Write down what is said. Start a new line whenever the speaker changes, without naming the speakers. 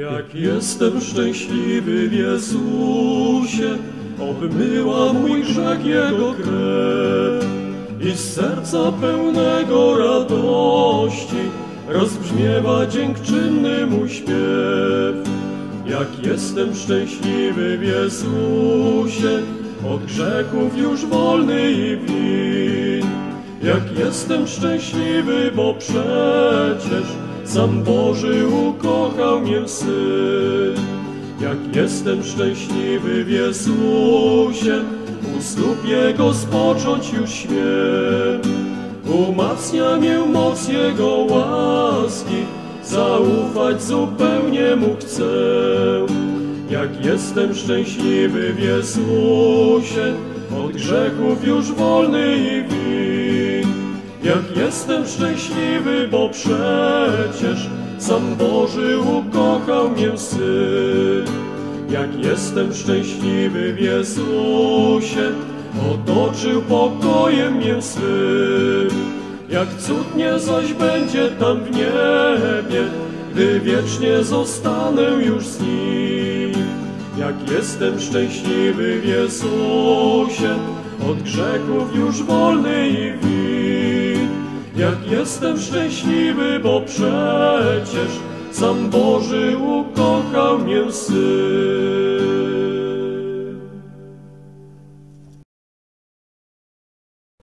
Jak jestem szczęśliwy w Jezusie, obmyła mój grzech Jego krew i z serca pełnego radości rozbrzmiewa dziękczynny mój śpiew. Jak jestem szczęśliwy w Jezusie, od grzechów już wolny i win. Jak jestem szczęśliwy, bo przecież sam Boży ukochał mnie Syn. Jak jestem szczęśliwy w Jezusie, u stóp Jego spocząć już śmiem. Umacnia mnie moc Jego łaski, zaufać zupełnie Mu chcę. Jak jestem szczęśliwy w Jezusie, od grzechów już wolny i win. Jak jestem szczęśliwy, bo przecież sam Boży ukochał mnie Syn. Jak jestem szczęśliwy w Jezusie, otoczył pokojem mnie swym. Jak cudnie zaś będzie tam w niebie, gdy wiecznie zostanę już z Nim. Jak jestem szczęśliwy w Jezusie, od grzechów już wolny i win. Jak jestem szczęśliwy, bo przecież sam Boży ukochał mnie Syn.